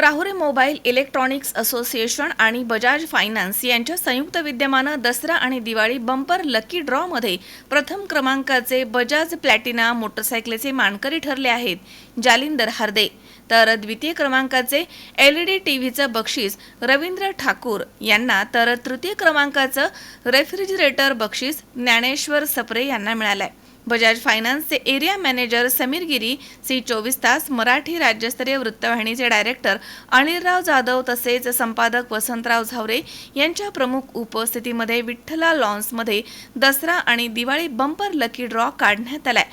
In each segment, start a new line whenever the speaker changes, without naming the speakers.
Rahuri mobile electronics association आणि Bajaj finance यांच्या संयुक्त विद्यमानं दसरा आणि दिवाळी बंपर लकी ड्रॉमध्ये प्रथम क्रमांकाचे बजाज प्लॅटिना मोटरसायकलीचे मानकरी ठरले आहेत जालिंदर हार्दे. तर द्वितीय क्रमांकाचे एलईडी टीव्हीचं बक्षीस रवींद्र ठाकूर यांना तर तृतीय क्रमांकाचं रेफ्रिजरेटर बक्षीस ज्ञानेश्वर सप्रे यांना मिळालंय. बजाज फायनान्सचे area manager Sameer Giri C चोवीस तास मराठी राज्यस्तरीय वृत्तवाहिनीचे डायरेक्टर अनिलराव जाधव तसेच संपादक वसंतराव झावरे यांच्या प्रमुख उपस्थितीमध्ये विठ्ठला लॉन्समध्ये दसरा आणि दिवाळी बंपर लकी ड्रॉ काढण्यात आलाय.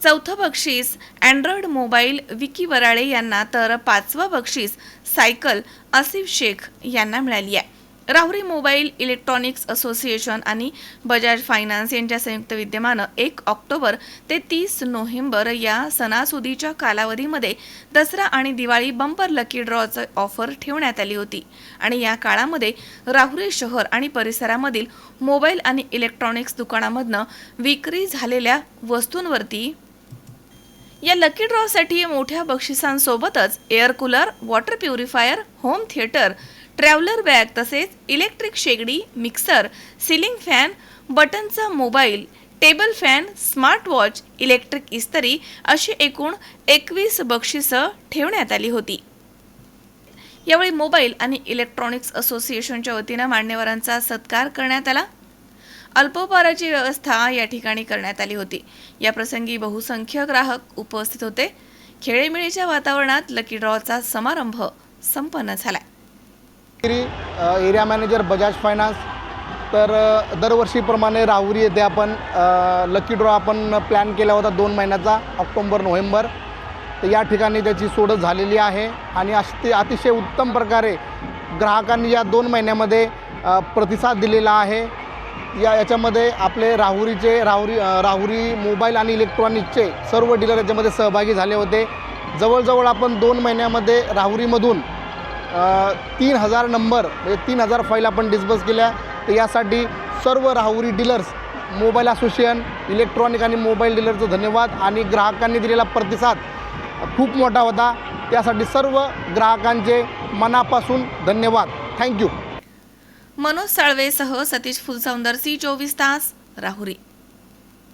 चौथं बक्षीस अँड्रॉइड मोबाईल विकी वराळे यांना तर पाचवं बक्षीस सायकल आसिफ शेख यांना मिळाली आहे. राहुरी मोबाईल इलेक्ट्रॉनिक्स असोसिएशन आणि बजाज फायनान्स यांच्या संयुक्त विद्यमानं एक ऑक्टोबर ते तीस नोव्हेंबर या सणासुदीच्या कालावधीमध्ये दसरा आणि दिवाळी बंपर लकी ड्रॉचं ऑफर ठेवण्यात आली होती. आणि या काळामध्ये राहुरी शहर आणि परिसरामधील मोबाईल आणि इलेक्ट्रॉनिक्स दुकानामधनं विक्री झालेल्या वस्तूंवरती या लकी ड्रॉसाठी मोठ्या बक्षिसांसोबतच air cooler water purifier home theatre traveller bag तसेच इलेक्ट्रिक शेगडी mixer ceiling fan बटनचा mobile table fan smart watch electric इस्त्री अशी एकूण एकवीस बक्षिसं ठेवण्यात आली होती. यावेळी मोबाईल आणि इलेक्ट्रॉनिक्स असोसिएशनच्या वतीनं मान्यवरांचा सत्कार करण्यात आला. अल्पोपहाराची व्यवस्था या ठिकाणी करण्यात आली होती. या प्रसंगी बहुसंख्य ग्राहक उपस्थित होते. खेळीमेळीच्या वातावरणात लकी ड्रॉचा समारंभ संपन्न झाला.
एरिया मॅनेजर बजाज फायनान्स तर दरवर्षीप्रमाणे राहुरी येथे आपण लकी ड्रॉ आपण प्लॅन केला होता दोन महिन्याचा ऑक्टोंबर नोव्हेंबर. तर या ठिकाणी त्याची सोडत झालेली आहे आणि अति अतिशय उत्तम प्रकारे ग्राहकांनी या दोन महिन्यामध्ये प्रतिसाद दिलेला आहे. या याच्यामध्ये आपले राहुरीचे राहुरी राहुरी मोबाईल आणि इलेक्ट्रॉनिक्सचे सर्व डीलर याच्यामध्ये सहभागी झाले होते. जवळजवळ आपण दोन महिन्यामध्ये राहुरीमधून तीन हजार नंबर म्हणजे तीन हजार फाईल आपण डिस्बस केल्या. तर यासाठी सर्व Rahuri dealers mobile association electronic आणि मोबाईल डीलरचं धन्यवाद आणि ग्राहकांनी दिलेला प्रतिसाद खूप मोठा होता. त्यासाठी सर्व ग्राहकांचे मनापासून धन्यवाद. थँक्यू
मनोज साळवेसह सतीश फुलसौंदर सी चोवीस तास राहुरी.